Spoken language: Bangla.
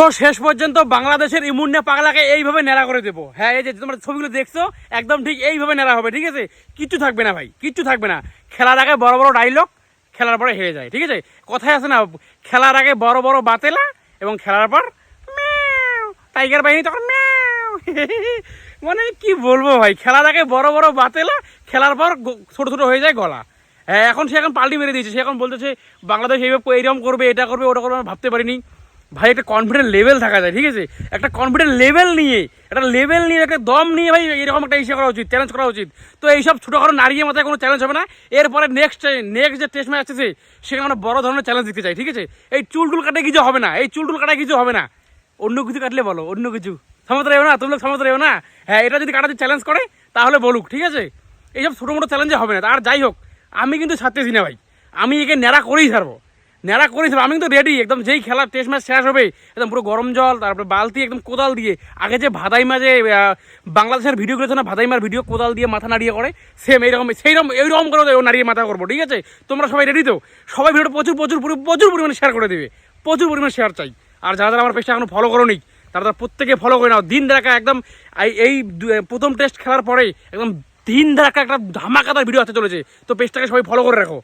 তো শেষ পর্যন্ত বাংলাদেশের ইমুন্না পাগলাকে এইভাবে নেড়া করে দেবো। হ্যাঁ এই যে তোমরা ছবিগুলো দেখছ, একদম ঠিক এইভাবে নেড়া হবে, ঠিক আছে? কিচ্ছু থাকবে না ভাই, কিচ্ছু থাকবে না। খেলার আগে বড় বড় ডাইলগ খেলার পরে হেরে যায়, ঠিক আছে? কথায় আছে না, খেলার আগে বড় বড় বাতেলা এবং খেলার পর টাইগার বাহিনী তখন মানে কি বলব ভাই, খেলার আগে বড় বড় বাতেলা, খেলার পর ছোট ছোট হয়ে যায় গলা। হ্যাঁ এখন সে এখন পাল্টি মেরে দিয়েছে, সে এখন বলতেছে, বাংলাদেশ এইভাবে এইরকম করবে, এটা করবে, ওটা করবে ভাবতে পারিনি। ভাই, একটা কনফিডেন্ট লেভেল থাকা যায়, ঠিক আছে? একটা কনফিডেন্ট লেভেল নিয়ে, একটা লেভেল নিয়ে, একটা দম নিয়ে ভাই, এরকম একটা ইসে করা উচিত চ্যালেঞ্জ করা উচিত। তো এইসব ছোটোখাটো নারীর মাথায় কোনো চ্যালেঞ্জ হবে না। এরপরে নেক্সট নেক্সট যে টেস্ট ম্যাচ আসছে সেখানে আমরা বড় ধরনের চ্যালেঞ্জ দিতে চাই, ঠিক আছে? এই চুল টুল কাটে কিছু হবে না, এই চুল টুল কাটা কিছু হবে না। অন্য কিছু কাটলে বলো, অন্য কিছু। সমত রেও না? তুমি সমত রেও না? হ্যাঁ এটা যদি কাটাতে চ্যালেঞ্জ করে, তাহলে বলুক, ঠিক আছে? এইসব ছোটো মোটো চ্যালেঞ্জে হবে না। আর যাই হোক, আমি কিন্তু ছাড়তেছি না ভাই। আমি একে ন্যাড়া করেই ছাড়বো। ন্যাড়া করেই ছাড়বো আমি কিন্তু রেডি একদম যেই খেলা টেস্ট ম্যাচ শেষ হবে, একদম পুরো গরম জল, তারপরে বালতি একদম কোদাল দিয়ে, আগে যে ভাদাই মাঝে বাংলাদেশের ভিডিও করেছে না ভাদাইমার ভিডিও কোদাল দিয়ে মাথা নাড়িয়ে করে সেম এইরকম সেই সেইরকম এইরকম করে ও নাড়িয়ে মাথা করব, ঠিক আছে? তোমরা সবাই রেডি তো? সবাই ভিডিওটা প্রচুর প্রচুর প্রচুর পরিমাণে শেয়ার করে দেবে, প্রচুর পরিমাণে শেয়ার চাই। আর যারা যারা আমার পেজটা এখনও ফলো করো নি তারা তারা প্রত্যেকে ফলো করে নাও। দিন দেখা একদম, এই- এই প্রথম টেস্ট খেলার পরে একদম দিন দেখা একটা ধামাকাদার ভিডিও আসতে চলেছে। তো পেজটাকে সবাই ফলো করে রাখো।